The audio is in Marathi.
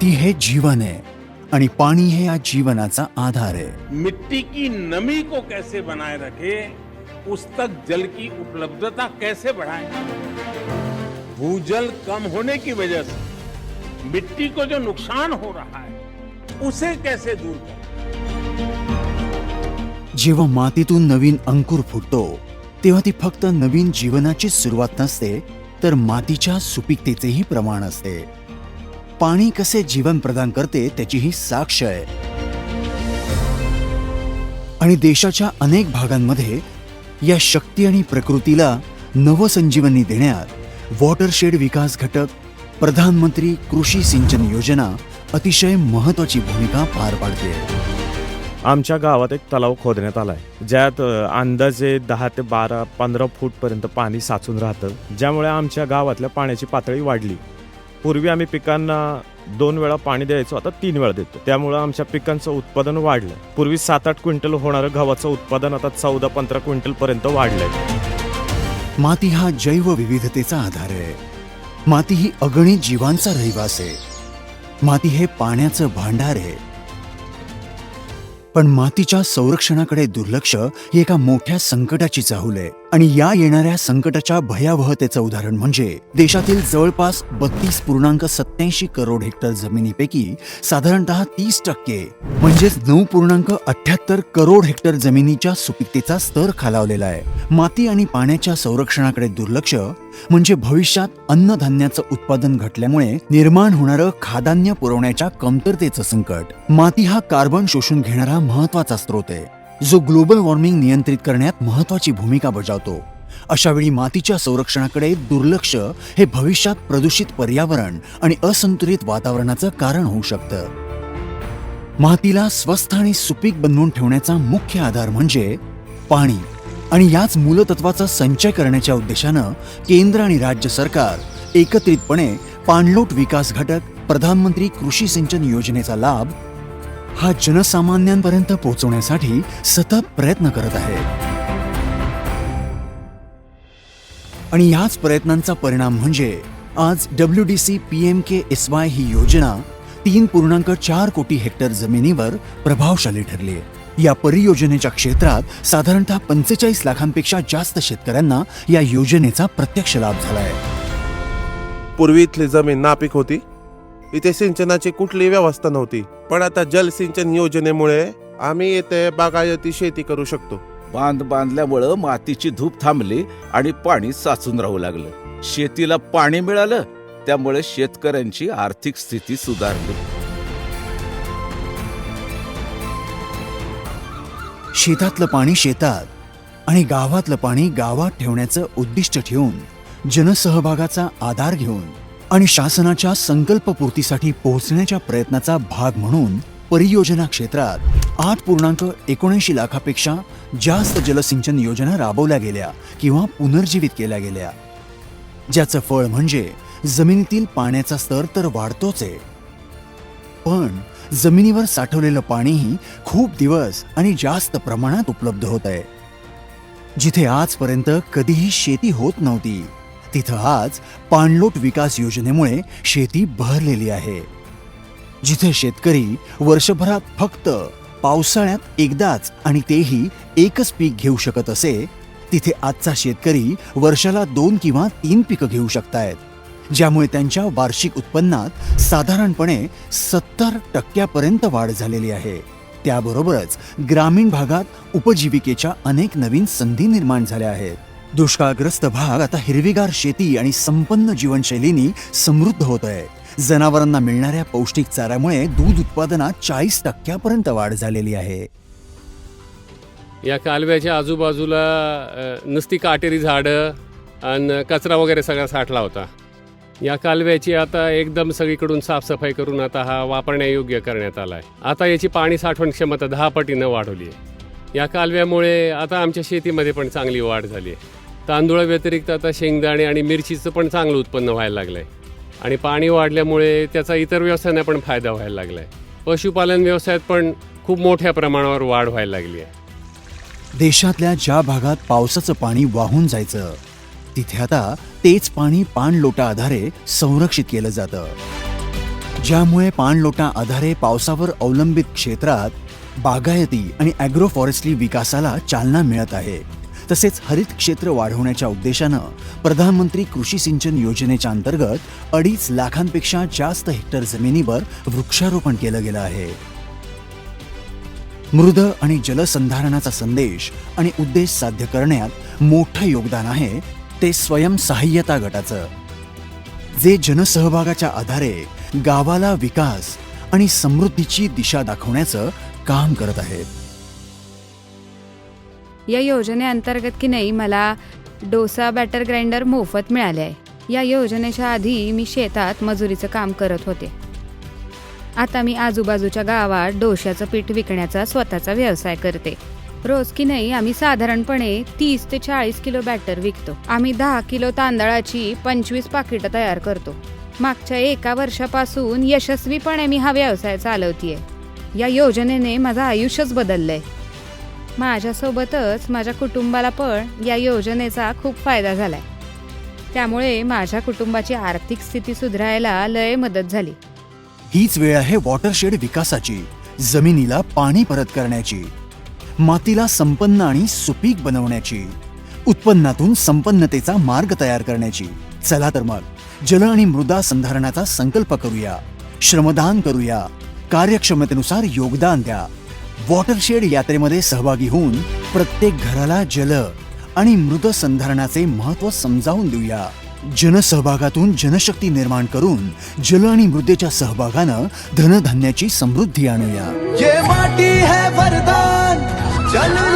माती हे जीवन आहे आणि पाणी हे या जीवनाचा आधार आहे. मिट्टी की नमी को कैसे बनाए रखे उस तक जल की उपलब्धता कैसे बढ़ाएं? भूजल कम होने की वजह से मिट्टी को जो नुकसान हो रहा है उसे कैसे दूर करें? जेव्हा मातीतून नवीन अंकुर फुटतो तेव्हा ती फक्त नवीन जीवनाची सुरुवात नसते तर मातीच्या सुपीकतेचेही प्रमाण असते. पाणी कसे जीवन प्रदान करते त्याची ही साक्ष आहे. आणि देशाच्या अनेक भागांमध्ये या शक्ती आणि प्रकृतीला नवसंजीवनी देण्यात वॉटरशेड विकास घटक प्रधानमंत्री कृषी सिंचन योजना अतिशय महत्वाची भूमिका पार पाडते. आमच्या गावात एक तलाव खोदण्यात आला आहे ज्यात अंदाजे दहा ते बारा पंधरा फूटपर्यंत पाणी साचून राहतं. ज्यामुळे आमच्या गावातल्या पाण्याची पातळी वाढली. पूर्वी आम्ही पिकांना दोन वेळा पाणी द्यायचो आता तीन वेळा देतो. त्यामुळं आमच्या पिकांचं उत्पादन वाढलं पूर्वी सात आठ क्विंटल होणारं गव्हाचं उत्पादन आता चौदा पंधरा क्विंटलपर्यंत वाढलंय. माती हा जैवविविधतेचा आधार आहे. माती ही अगणित जीवांचा रहिवास आहे. माती हे पाण्याचं भांडार आहे. पण मातीच्या संरक्षणाकडे दुर्लक्ष ही एका मोठ्या संकटाची चाहूल आहे. आणि या येणाऱ्या संकटाच्या भयावहतेचं उदाहरण म्हणजे देशातील जवळपास बत्तीस पूर्णांक सत्याऐंशी करोड हेक्टर जमिनीपैकी साधारणतः तीस टक्के म्हणजेच नऊ पूर्णांक अठ्याहत्तर करोड हेक्टर जमिनीच्या सुपीकतेचा स्तर खालावलेला आहे. माती आणि पाण्याच्या संरक्षणाकडे दुर्लक्ष म्हणजे भविष्यात अन्नधान्याचं उत्पादन घटल्यामुळे निर्माण होणारं खाधान्य पुरवण्याच्या कमतरतेचं संकट. माती हा कार्बन शोषून घेणारा महत्त्वाचा स्रोत आहे. जो ग्लोबल वॉर्मिंग नियंत्रित करण्यात महत्वाची भूमिका बजावतो. अशा वेळी मातीच्या संरक्षणाकडे दुर्लक्ष हे भविष्यात प्रदूषित पर्यावरण आणि असंतुलित वातावरणाचं कारण होऊ शकतं. मातीला स्वस्थ आणि सुपीक बनवून ठेवण्याचा मुख्य आधार म्हणजे पाणी आणि याच मूलतत्वाचा संचय करण्याच्या उद्देशानं केंद्र आणि राज्य सरकार एकत्रितपणे पाणलोट विकास घटक प्रधानमंत्री कृषी सिंचन योजनेचा लाभ हा जनसामान्यांपर्यंत पोहोचवण्यासाठी सतत प्रयत्न करत आहे. आणि याच प्रयत्नांचा परिणाम म्हणजे आज W D C P M K S Y ही योजना तीन पूर्णांक चार कोटी हेक्टर जमिनीवर प्रभावशाली ठरली आहे. या परियोजनेच्या क्षेत्रात साधारणतः पंचेचाळीस लाखांपेक्षा जास्त शेतकऱ्यांना या योजनेचा प्रत्यक्ष लाभ झाला आहे. पूर्वी इथली जमीन नापीक होती इथे सिंचनाची कुठली व्यवस्था नव्हती. पण आता जलसिंचन योजनेमुळे आम्ही येथे बागायती शेती करू शकतो. बांध बांधल्यामुळं मातीची धूप थांबली आणि पाणी साचून राहू लागलं. शेतीला पाणी मिळालं त्यामुळे शेतकऱ्यांची आर्थिक स्थिती सुधारली. शेतातलं पाणी शेतात आणि गावातलं पाणी गावात ठेवण्याचं उद्दिष्ट ठेवून जनसहभागाचा आधार घेऊन आणि शासनाच्या संकल्पपूर्तीसाठी पोहोचण्याच्या प्रयत्नाचा भाग म्हणून परियोजना क्षेत्रात आठ पूर्णांक एकोणऐंशी लाखापेक्षा जास्त जलसिंचन योजना राबवल्या गेल्या किंवा पुनर्जीवित केल्या गेल्या. ज्याचं फळ म्हणजे जमिनीतील पाण्याचा स्तर तर वाढतोच आहे. पण जमिनीवर साठवलेलं पाणीही खूप दिवस आणि जास्त प्रमाणात उपलब्ध होत आहे. जिथे आजपर्यंत कधीही शेती होत नव्हती. तिथं आज पाणलोट विकास योजनेमुळे शेती बहरलेली आहे. जिथे शेतकरी वर्षभरात फक्त पावसाळ्यात एकदाच आणि तेही एकच पीक घेऊ शकत असे तिथे आजचा शेतकरी वर्षाला दोन किंवा तीन पिकं घेऊ शकतायत ज्यामुळे त्यांच्या वार्षिक उत्पन्नात साधारणपणे सत्तर टक्क्यापर्यंत वाढ झालेली आहे. त्याबरोबरच ग्रामीण भागात उपजीविकेच्या अनेक नवीन संधी निर्माण झाल्या आहेत. दुष्काळग्रस्त भाग आता हिरवीगार शेती आणि संपन्न जीवनशैलीनी समृद्ध होत आहे जनावरांना मिळणाऱ्या पौष्टिक चाऱ्यामुळे दूध उत्पादनात चाळीस टक्क्यापर्यंत वाढ झालेली आहे. या कालव्याच्या आजूबाजूला नुसती काटेरी झाडं आणि कचरा वगैरे सगळा साठला होता. या कालव्याची आता एकदम सगळीकडून साफसफाई करून आता हा वापरण्यायोग्य करण्यात आला आहे आता याची पाणी साठवण क्षमता दहा पटीनं वाढवली आहे. या कालव्यामुळे आता आमच्या शेतीमध्ये पण चांगली वाढ झाली आहे. तांदूळा व्यतिरिक्त आता शेंगदाणे आणि मिरचीचं पण चांगलं उत्पन्न व्हायला लागलं आहे आणि पाणी वाढल्यामुळे त्याचा इतर व्यवसायांना पण फायदा व्हायला लागला आहे पशुपालन व्यवसायात पण खूप मोठ्या प्रमाणावर वाढ व्हायला लागली आहे. देशातल्या ज्या भागात पावसाचं पाणी वाहून जायचं तिथे आता तेच पाणी पाणलोटा आधारे संरक्षित केलं जातं. ज्यामुळे पाणलोटा आधारे पावसावर अवलंबित क्षेत्रात बागायती आणि ॲग्रो फॉरेस्ट्री विकासाला चालना मिळत आहे. तसेच हरित क्षेत्र वाढवण्याच्या उद्देशानं प्रधानमंत्री कृषी सिंचन योजनेच्या अंतर्गत अडीच लाखांपेक्षा जास्त हेक्टर जमिनीवर वृक्षारोपण केलं गेलं आहे. मृद आणि जलसंधारणाचा संदेश आणि उद्देश साध्य करण्यात मोठं योगदान आहे ते स्वयंसहाय्यता गटाचं. जे जनसहभागाच्या आधारे गावाला विकास आणि समृद्धीची दिशा दाखवण्याचं काम करत आहेत. या योजनेअंतर्गत की नाही मला डोसा बॅटर ग्राइंडर मोफत मिळाले आहे. या योजनेच्या आधी मी शेतात मजुरीचं काम करत होते. आता मी आजूबाजूच्या गावात डोश्याचं पीठ विकण्याचा स्वतःचा व्यवसाय करते. रोज की नाही आम्ही साधारणपणे तीस ते चाळीस किलो बॅटर विकतो. आम्ही दहा किलो तांदळाची पंचवीस पाकिटं तयार करतो. मागच्या एका वर्षापासून यशस्वीपणे मी हा व्यवसाय चालवतीये. या योजनेने माझं आयुष्यच बदललंय. माझ्यासोबतच माझ्या कुटुंबाला पण या योजनेचा खूप फायदा झाला आहे त्यामुळे माझ्या कुटुंबाची आर्थिक स्थिती सुधारायला लय मदत झाली. हीच वेळ आहे वॉटरशेड विकासाची जमिनीला पाणी परत करण्याची मातीला संपन्न आणि सुपीक बनवण्याची उत्पन्नातून संपन्नतेचा मार्ग तयार करण्याची. चला तर मग जल आणि मृदा संधारणाचा संकल्प करूया श्रमदान करूया. कार्यक्षमतेनुसार योगदान द्या. वॉटरशेड यात्रेमध्ये सहभागी होऊन प्रत्येक घराला जल आणि मृद संधारणाचे महत्त्व समजावून देऊया. जनसहभागातून जनशक्ती निर्माण करून जल आणि मृदेच्या सहभागानं धनधान्याची समृद्धी आणूया. माटी है वरदान जल